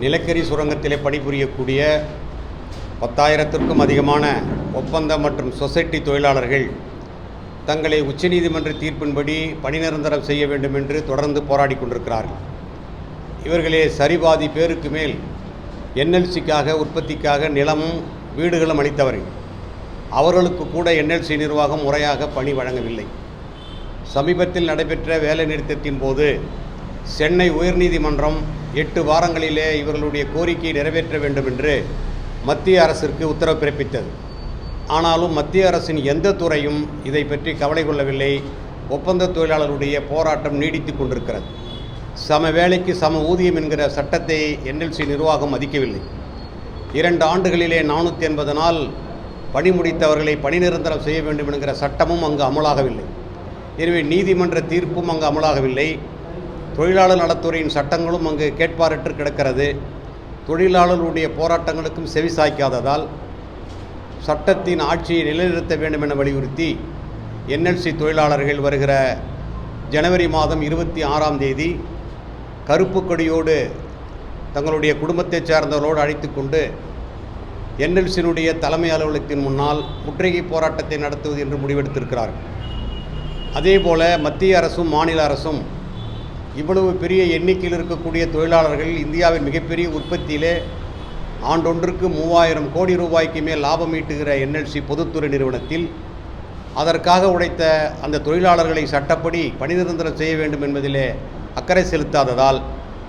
நிலக்கரி சுரங்கத்திலே பணிபுரியக்கூடிய பத்தாயிரத்திற்கும் அதிகமான ஒப்பந்த மற்றும் சொசைட்டி தொழிலாளர்கள் தங்களை உச்சநீதிமன்ற தீர்ப்பின்படி பணி நிரந்தரம் செய்ய வேண்டும் என்று தொடர்ந்து போராடி கொண்டிருக்கிறார்கள். இவர்களே சரிபாதி பேருக்கு மேல் என்எல்சிக்காக உற்பத்திக்காக நிலமும் வீடுகளும் அளித்தவர்கள். அவர்களுக்கு கூட என்எல்சி நிர்வாகம் முறையாக பணி வழங்கவில்லை. சமீபத்தில் நடைபெற்ற வேலை நிறுத்தத்தின் போது சென்னை உயர்நீதிமன்றம் எட்டு வாரங்களிலே இவர்களுடைய கோரிக்கையை நிறைவேற்ற வேண்டும் என்று மத்திய அரசிற்கு உத்தரவு பிறப்பித்தது. ஆனாலும் மத்திய அரசின் எந்த துறையும் இதை பற்றி கவலை கொள்ளவில்லை. ஒப்பந்த தொழிலாளருடைய போராட்டம் நீடித்து கொண்டிருக்கிறது. சம வேலைக்கு சம ஊதியம் என்கிற சட்டத்தை என்எல்சி நிர்வாகம் மதிக்கவில்லை. இரண்டு ஆண்டுகளிலே நானூற்றி எண்பது நாள் பணி முடித்தவர்களை பணி நிரந்தரம் செய்ய வேண்டும் என்கிற சட்டமும் அங்கு அமலாகவில்லை. எனவே நீதிமன்ற தீர்ப்பும் அங்கு அமலாகவில்லை. தொழிலாளர் நலத்துறையின் சட்டங்களும் அங்கு கேட்பாரற்று கிடக்கிறது. தொழிலாளர்களுடைய போராட்டங்களுக்கும் செவி சாய்க்காததால் சட்டத்தின் ஆட்சியை நிலைநிறுத்த வேண்டும் என வலியுறுத்தி என்எல்சி தொழிலாளர்கள் வருகிற ஜனவரி மாதம் இருபத்தி ஆறாம் தேதி கருப்பு கொடியோடு தங்களுடைய குடும்பத்தைச் சார்ந்தவர்களோடு அழைத்து கொண்டு என்எல்சியினுடைய தலைமை அலுவலகத்தின் முன்னால் முற்றுகை போராட்டத்தை நடத்துவது என்று முடிவெடுத்திருக்கிறார்கள். அதேபோல மத்திய அரசும் மாநில அரசும் இவ்வளவு பெரிய எண்ணிக்கையில் இருக்கக்கூடிய தொழிலாளர்கள் இந்தியாவின் மிகப்பெரிய உற்பத்தியிலே ஆண்டொன்றுக்கு மூவாயிரம் கோடி ரூபாய்க்கு மேல் லாபம் ஈட்டுகிற என்எல்சி பொதுத்துறை நிறுவனத்தில் அதற்காக உடைத்த அந்த தொழிலாளர்களை சட்டப்படி பணி நிரந்தரம் செய்ய வேண்டும் என்பதிலே அக்கறை செலுத்தாததால்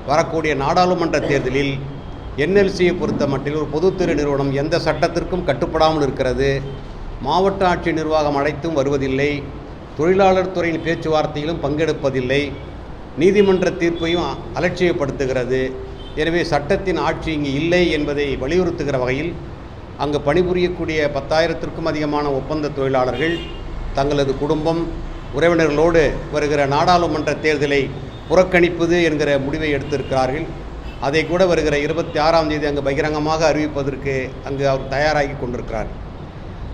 வரக்கூடிய நாடாளுமன்ற தேர்தலில் என்எல்சியை பொறுத்த மட்டில் ஒரு பொதுத்துறை நிறுவனம் எந்த சட்டத்திற்கும் கட்டுப்படாமல் இருக்கிறது. மாவட்ட ஆட்சி நிர்வாகம் அழைத்தும் வருவதில்லை. தொழிலாளர் துறையின் பேச்சுவார்த்தையிலும் பங்கெடுப்பதில்லை. நீதிமன்ற தீர்ப்பையும் அலட்சியப்படுத்துகிறது. எனவே சட்டத்தின் ஆட்சி இங்கு இல்லை என்பதை வலியுறுத்துகிற வகையில் அங்கு பணிபுரியக்கூடிய பத்தாயிரத்திற்கும் அதிகமான ஒப்பந்த தொழிலாளர்கள் தங்களது குடும்பம் உறவினர்களோடு வருகிற நாடாளுமன்ற தேர்தலை புறக்கணிப்பது என்கிற முடிவை எடுத்திருக்கிறார்கள். அதை கூட வருகிற இருபத்தி ஆறாம் தேதி அங்கு பகிரங்கமாக அறிவிப்பதற்கு அங்கு அவர் தயாராகி கொண்டிருக்கிறார்.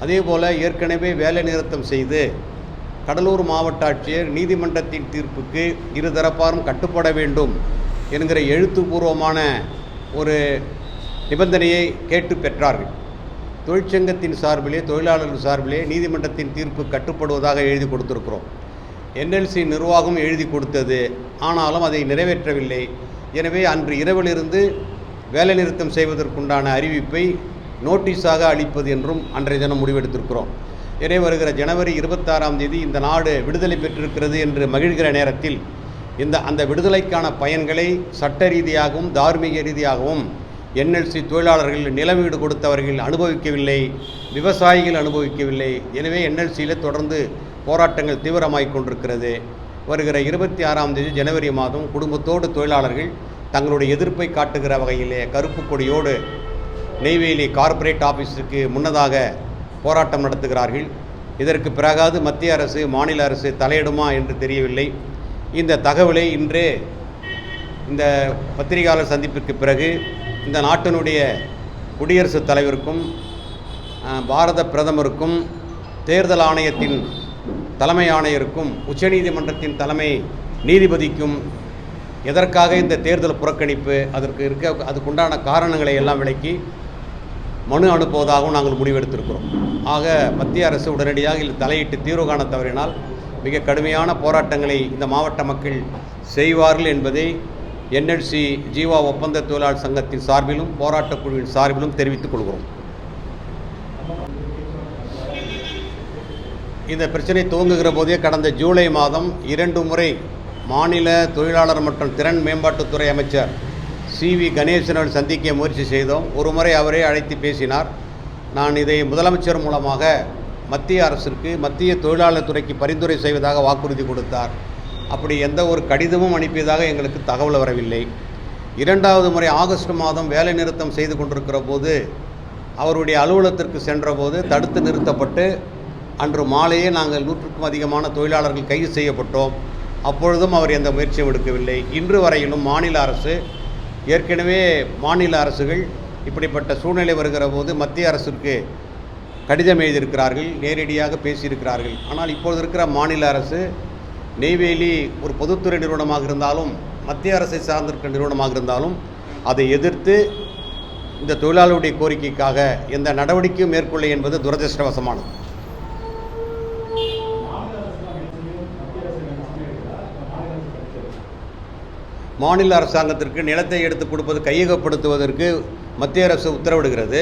அதேபோல ஏற்கனவே வேலை நிறுத்தம் செய்து கடலூர் மாவட்ட ஆட்சியர் நீதிமன்றத்தின் தீர்ப்புக்கு இருதரப்பாரும் கட்டுப்பட வேண்டும் என்கிற எழுத்துப்பூர்வமான ஒரு நிபந்தனையை கேட்டு பெற்றார்கள். தொழிற்சங்கத்தின் சார்பிலே தொழிலாளர்கள் சார்பிலே நீதிமன்றத்தின் தீர்ப்பு கட்டுப்படுவதாக எழுதி கொடுத்திருக்கிறோம். என்எல்சி நிர்வாகம் எழுதி கொடுத்தது. ஆனாலும் அதை நிறைவேற்றவில்லை. எனவே அன்று இரவிலிருந்து வேலைநிறுத்தம் செய்வதற்குண்டான அறிவிப்பை நோட்டீஸாக அளிப்பது என்றும் அன்றைய தினம் முடிவெடுத்திருக்கிறோம். எனவே வருகிற ஜனவரி இருபத்தாறாம் தேதி இந்த நாடு விடுதலை பெற்றிருக்கிறது என்று மகிழ்கிற நேரத்தில் இந்த அந்த விடுதலைக்கான பயன்களை சட்ட ரீதியாகவும் தார்மீக ரீதியாகவும் என்எல்சி தொழிலாளர்கள் நிலவீடு கொடுத்தவர்கள் அனுபவிக்கவில்லை விவசாயிகள் அனுபவிக்கவில்லை. எனவே என்எல்சியில் தொடர்ந்து போராட்டங்கள் தீவிரமாகிக் கொண்டிருக்கிறது. வருகிற இருபத்தி ஆறாம் தேதி ஜனவரி மாதம் குடும்பத்தோடு தொழிலாளர்கள் தங்களுடைய எதிர்ப்பை காட்டுகிற வகையிலே கருப்பு கொடியோடு நெய்வேலி கார்ப்பரேட் ஆஃபீஸுக்கு முன்னதாக போராட்டம் நடத்துகிறார்கள். இதற்கு பிறகாவது மத்திய அரசு மாநில அரசு தலையிடுமா என்று தெரியவில்லை. இந்த தகவலை இன்றே இந்த பத்திரிகையாளர் சந்திப்பிற்கு பிறகு இந்த நாட்டினுடைய குடியரசுத் தலைவருக்கும் பாரத பிரதமருக்கும் தேர்தல் ஆணையத்தின் தலைமை ஆணையருக்கும் உச்சநீதிமன்றத்தின் தலைமை நீதிபதிக்கும் எதற்காக இந்த தேர்தல் புறக்கணிப்பு அதற்கு இருக்க அதுக்குண்டான காரணங்களை எல்லாம் விளக்கி மனு அனுப்புவதாகவும் நாங்கள் முடிவெடுத்திருக்கிறோம். ஆக மத்திய அரசு உடனடியாக இதில் தலையிட்டு தீர்வு காண தவறினால் மிக கடுமையான போராட்டங்களை இந்த மாவட்ட மக்கள் செய்வார்கள் என்பதை என்எல்சி ஜீவா ஒப்பந்த தொழிலாளர் சங்கத்தின் சார்பிலும் போராட்டக் குழுவின் சார்பிலும் தெரிவித்துக் கொள்கிறோம். இந்த பிரச்சனை துவங்குகிற போதே கடந்த ஜூலை மாதம் இரண்டு முறை மாநில தொழிலாளர் மற்றும் திறன் மேம்பாட்டுத்துறை அமைச்சர் சி வி கணேசனுடன் சந்திக்க முயற்சி செய்தோம். ஒரு முறை அவரே அழைத்து பேசினார். நான் இதை முதலமைச்சர் மூலமாக மத்திய அரசிற்கு மத்திய தொழிலாளர் துறைக்கு பரிந்துரை செய்வதாக வாக்குறுதி கொடுத்தார். அப்படி எந்த ஒரு கடிதமும் அனுப்பியதாக எங்களுக்கு தகவல் வரவில்லை. இரண்டாவது முறை ஆகஸ்ட் மாதம் வேலை நிறுத்தம் செய்து கொண்டிருக்கிற போது அவருடைய அலுவலகத்திற்கு சென்றபோது தடுத்து நிறுத்தப்பட்டு அன்று மாலையே நாங்கள் நூற்றுக்கும் அதிகமான தொழிலாளர்கள் கைது செய்யப்பட்டோம். அப்பொழுதும் அவர் எந்த முயற்சியும் எடுக்கவில்லை. இன்று வரையிலும் மாநில அரசு ஏற்கனவே மாநில அரசுகள் இப்படிப்பட்ட சூழ்நிலை வருகிற போது மத்திய அரசிற்கு கடிதம் எழுதியிருக்கிறார்கள் நேரடியாக பேசியிருக்கிறார்கள். ஆனால் இப்பொழுது இருக்கிற மாநில அரசு நெய்வேலி ஒரு பொதுத்துறை நிறுவனமாக இருந்தாலும் மத்திய அரசை சார்ந்திருக்கிற நிறுவனமாக இருந்தாலும் அதை எதிர்த்து இந்த தொழிலாளருடைய கோரிக்கைக்காக எந்த நடவடிக்கையும் மேற்கொள்ள என்பது துரதிருஷ்டவசமானது. மாநில அரசாங்கத்திற்கு நிலத்தை எடுத்து கொடுப்பது கையகப்படுத்துவதற்கு மத்திய அரசு உத்தரவிடுகிறது.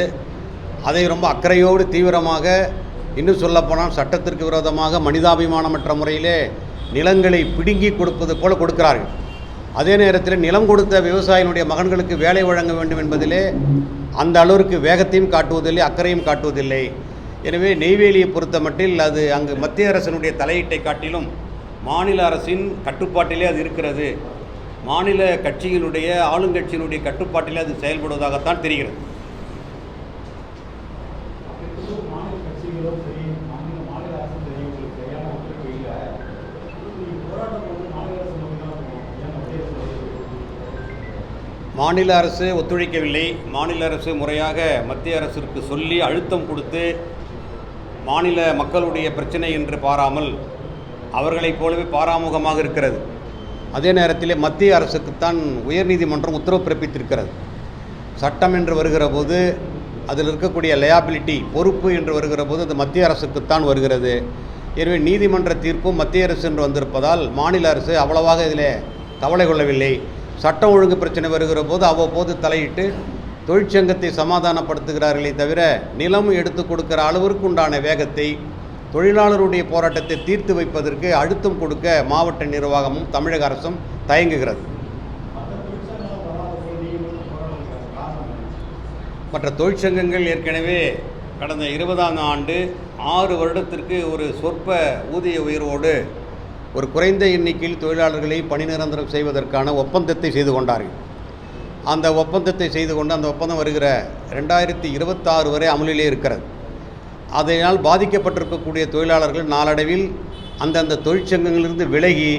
அதை ரொம்ப அக்கறையோடு தீவிரமாக இன்னும் சொல்லப்போனால் சட்டத்திற்கு விரோதமாக மனிதாபிமானமற்ற முறையிலே நிலங்களை பிடுங்கி கொடுப்பது போல கொடுக்கிறார்கள். அதே நேரத்தில் நிலம் கொடுத்த விவசாயினுடைய மகன்களுக்கு வேலை வழங்க வேண்டும் என்பதிலே அந்த அளவிற்கு வேகத்தையும் காட்டுவதில்லை அக்கறையும் காட்டுவதில்லை. எனவே நெய்வேலியை பொறுத்த மட்டில் அது அங்கு மத்திய அரசினுடைய தலையீட்டை காட்டிலும் மாநில அரசின் கட்டுப்பாட்டிலே அது இருக்கிறது. மாநில கட்சியினுடைய ஆளுங்கட்சியினுடைய கட்டுப்பாட்டில் அது செயல்படுவதாகத்தான் தெரிகிறது. மாநில அரசு மாநில அரசு ஒத்துழைக்கவில்லை. மாநில அரசு முறையாக மத்திய அரசிற்கு சொல்லி அழுத்தம் கொடுத்து மாநில மக்களுடைய பிரச்சனை என்று பாராமல் அவர்களைப் போலவே பாராமுகமாக இருக்கிறது. அதே நேரத்திலே மத்திய அரசுக்குத்தான் உயர்நீதிமன்றம் உத்தரவு பிறப்பித்திருக்கிறது. சட்டம் என்று வருகிற போது அதில் இருக்கக்கூடிய லயாபிலிட்டி பொறுப்பு என்று வருகிற போது அது மத்திய அரசுக்குத்தான் வருகிறது. எனவே நீதிமன்ற தீர்ப்பும் மத்திய அரசு என்று வந்திருப்பதால் மாநில அரசு அவ்வளவாக இதில் கவலை கொள்ளவில்லை. சட்டம் ஒழுங்கு பிரச்சனை வருகிற போது அவ்வப்போது தலையிட்டு தொழிற்சங்கத்தை சமாதானப்படுத்துகிறார்களே தவிர நிலம் எடுத்து கொடுக்கிற அளவிற்கு உண்டான வேகத்தை தொழிலாளருடைய போராட்டத்தை தீர்த்து வைப்பதற்கு அழுத்தம் கொடுக்க மாவட்ட நிர்வாகமும் தமிழக அரசும் தயங்குகிறது. மற்ற தொழிற்சங்கங்கள் ஏற்கனவே கடந்த இருபதாம் ஆண்டு ஆறு வருடத்திற்கு ஒரு சொற்ப ஊதிய உயர்வோடு ஒரு குறைந்த எண்ணிக்கையில் தொழிலாளர்களை பணி நிரந்தரம் செய்வதற்கான ஒப்பந்தத்தை செய்து கொண்டார்கள். அந்த ஒப்பந்தத்தை செய்து கொண்டு அந்த ஒப்பந்தம் வருகிற ரெண்டாயிரத்தி இருபத்தாறு வரை அமலிலே இருக்கிறது. அதனால் பாதிக்கப்பட்டிருக்கக்கூடிய தொழிலாளர்கள் நாளடைவில் அந்தந்த தொழிற்சங்கங்களிலிருந்து விலகி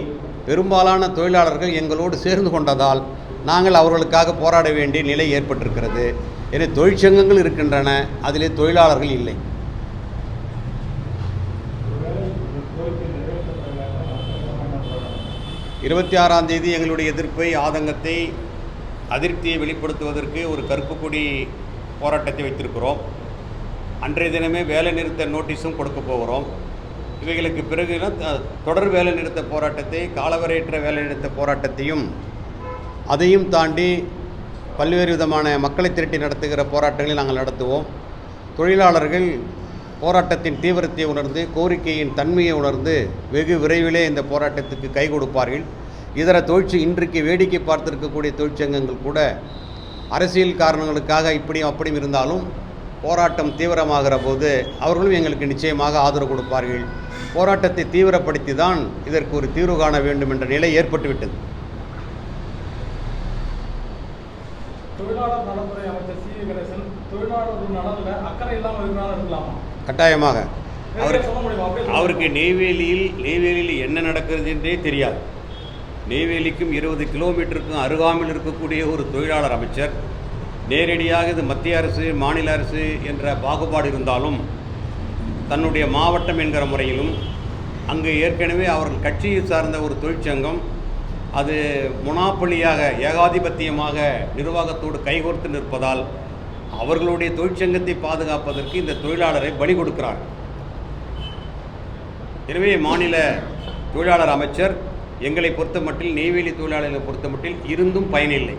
பெரும்பாலான தொழிலாளர்கள் எங்களோடு சேர்ந்து கொண்டதால் நாங்கள் அவர்களுக்காக போராட வேண்டிய நிலை ஏற்பட்டிருக்கிறது. எனவே தொழிற்சங்கங்கள் இருக்கின்றன அதிலே தொழிலாளர்கள் இல்லை. இருபத்தி ஆறாம் தேதி எங்களுடைய எதிர்ப்பை ஆதங்கத்தை அதிருப்தியை வெளிப்படுத்துவதற்கு ஒரு கருப்பு கொடி போராட்டத்தை வைத்திருக்கிறோம். அன்றைய தினமே வேலை நிறுத்த நோட்டீஸும் கொடுக்க போகிறோம். இவைகளுக்கு பிறகு தொடர் வேலை நிறுத்த போராட்டத்தை காலவரையற்ற வேலை நிறுத்த போராட்டத்தையும் அதையும் தாண்டி பல்வேறு விதமான மக்களை திரட்டி நடத்துகிற போராட்டங்களை நாங்கள் நடத்துவோம். தொழிலாளர்கள் போராட்டத்தின் தீவிரத்தை உணர்ந்து கோரிக்கையின் தன்மையை உணர்ந்து வெகு விரைவிலே இந்த போராட்டத்துக்கு கை கொடுப்பார்கள். இதர தொழிற்சி இன்றைக்கு வேடிக்கை பார்த்திருக்கக்கூடிய தொழிற்சங்கங்கள் கூட அரசியல் காரணங்களுக்காக இப்படியும் அப்படியும் இருந்தாலும் போராட்டம் தீவிரமாகிற போது அவர்களும் எங்களுக்கு நிச்சயமாக ஆதரவு கொடுப்பார்கள். போராட்டத்தை தீவிரப்படுத்தி தான் இதற்கு ஒரு தீர்வு காண வேண்டும் என்ற நிலை ஏற்பட்டுவிட்டது. கட்டாயமாக. அவருக்கு முடியுமா? நெய்வேலியில் நெய்வேலியில் என்ன நடக்கிறது என்றே தெரியாது. நெய்வேலிக்கும் இருபது கிலோமீட்டருக்கும் அருகாமையில் இருக்கக்கூடிய ஒரு தொழிலாளர் அமைச்சர் நேரடியாக இது மத்திய அரசு மாநில அரசு என்ற பாகுபாடு இருந்தாலும் தன்னுடைய மாவட்டம் என்கிற முறையிலும் அங்கு ஏற்கனவே அவர்கள் கட்சியை சார்ந்த ஒரு தொழிற்சங்கம் அது முனாப்பலியாக ஏகாதிபத்தியமாக நிர்வாகத்தோடு கைகோர்த்து நிற்பதால் அவர்களுடைய தொழிற்சங்கத்தை பாதுகாப்பதற்கு இந்த தொழிலாளரை பலி கொடுக்கிறார். எனவே மாநில தொழிலாளர் அமைச்சர் எங்களை பொறுத்த மட்டில் நெய்வேலி தொழிலாளர்களை பொறுத்த மட்டில் இருந்தும் பயனில்லை.